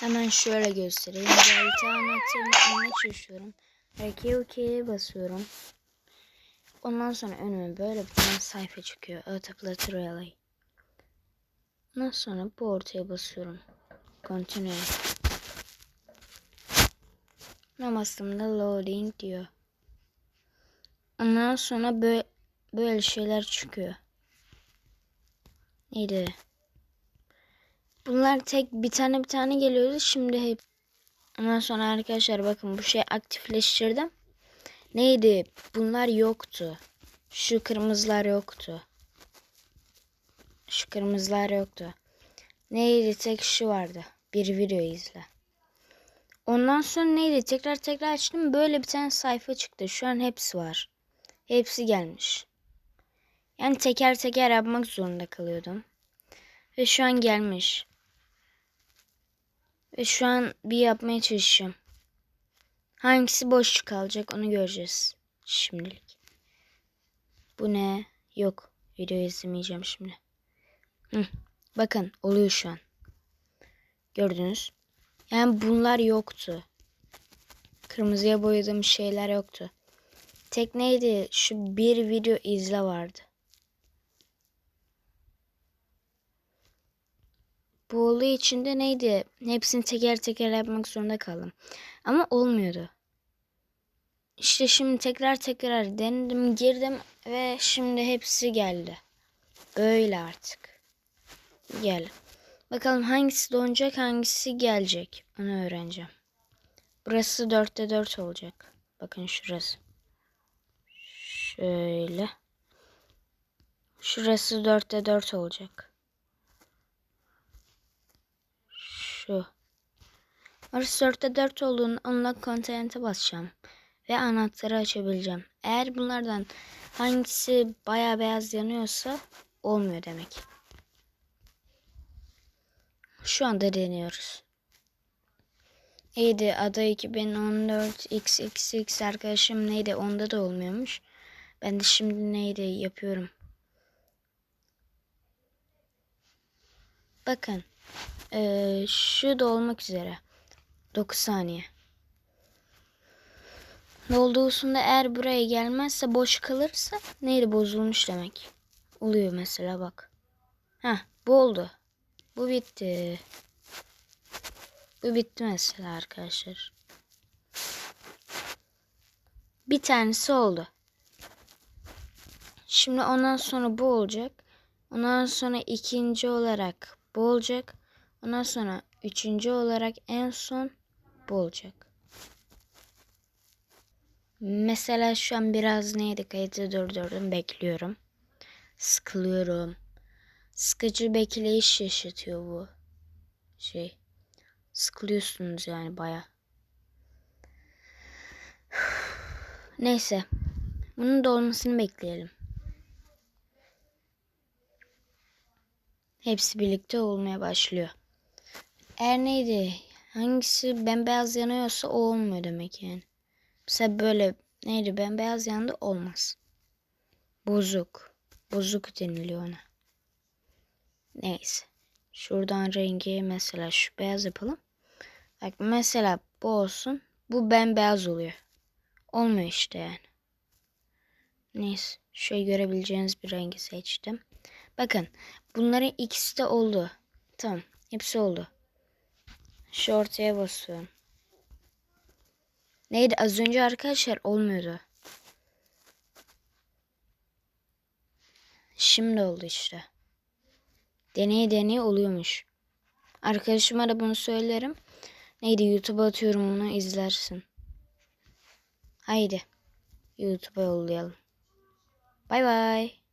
Hemen şöyle göstereyim. Harita anlatımına çalışıyorum. Hareket OK'ye basıyorum. Ondan sonra önüme böyle bir tane sayfa çıkıyor. Autoplay Relay. Ondan sonra bu ortaya basıyorum. Continue. Ne bastığımda loading diyor. Ondan sonra böyle, böyle şeyler çıkıyor. Neydi? Bunlar tek bir tane bir tane geliyordu. Şimdi hep Ondan sonra arkadaşlar bakın bu şeyi aktifleştirdim. Neydi? Bunlar yoktu. Şu kırmızılar yoktu. Şu kırmızılar yoktu. Neydi? Tek şu vardı. Bir video izle. Ondan sonra neydi? Tekrar tekrar açtım. Böyle bir tane sayfa çıktı. Şu an hepsi var. Hepsi gelmiş. Yani teker teker yapmak zorunda kalıyordum. Ve şu an gelmiş. Ve şu an bir yapmaya çalışacağım. Hangisi boş kalacak onu göreceğiz şimdilik. Bu ne? Yok. Video izlemeyeceğim şimdi. Hı. Bakın oluyor şu an. Gördünüz. Yani bunlar yoktu. Kırmızıya boyadığım şeyler yoktu. Tek neydi? Şu bir video izle vardı. Bu olduğu için de neydi? Hepsini teker teker yapmak zorunda kaldım. Ama olmuyordu. İşte şimdi tekrar tekrar denedim, girdim ve şimdi hepsi geldi. Böyle artık. Gel. Bakalım hangisi donacak, hangisi gelecek. Onu öğreneceğim. Burası 4'te 4 olacak. Bakın şurası. Şöyle. Şurası 4'te 4 olacak. Şu. Orası 4'te 4 olduğunu onunla kontente basacağım. Ve anahtarı açabileceğim. Eğer bunlardan hangisi baya beyaz yanıyorsa olmuyor demek. Şu anda deniyoruz. Neydi adı 2014 XXX arkadaşım neydi onda da olmuyormuş. Ben de şimdi neydi yapıyorum. Bakın. Ee, şu da olmak üzere. 9 saniye. Dolduğusunda eğer buraya gelmezse boş kalırsa neydi bozulmuş demek. Oluyor mesela bak. Heh bu oldu. Bu bitti. Bu bitti mesela arkadaşlar. Bir tanesi oldu. Şimdi ondan sonra bu olacak. Ondan sonra ikinci olarak bu olacak. Ondan sonra üçüncü olarak en son bu olacak. Mesela şu an biraz neydi kayıtı durdurdum bekliyorum. Sıkılıyorum. Sıkıcı bekleyiş yaşatıyor bu şey. Sıkılıyorsunuz yani baya. Neyse. Bunun dolmasını bekleyelim. Hepsi birlikte olmaya başlıyor. Eğer neydi? Hangisi bembeyaz yanıyorsa o olmuyor demek yani. Mesela böyle neydi bembeyaz yandı olmaz. Bozuk. Bozuk deniliyor ona. Neyse. Şuradan rengi mesela şu beyaz yapalım. Bak mesela bu olsun. Bu bembeyaz oluyor. Olmuyor işte yani. Neyse. Şöyle görebileceğiniz bir rengi seçtim. Bakın. Bunların ikisi de oldu. Tamam. Hepsi oldu. Şu ortaya basıyorum. Neydi az önce arkadaşlar olmuyordu. Şimdi oldu işte. Deneye deneye oluyormuş. Arkadaşıma da bunu söylerim. Neydi YouTube'a atıyorum onu izlersin. Haydi. YouTube'a yollayalım. Bay bay.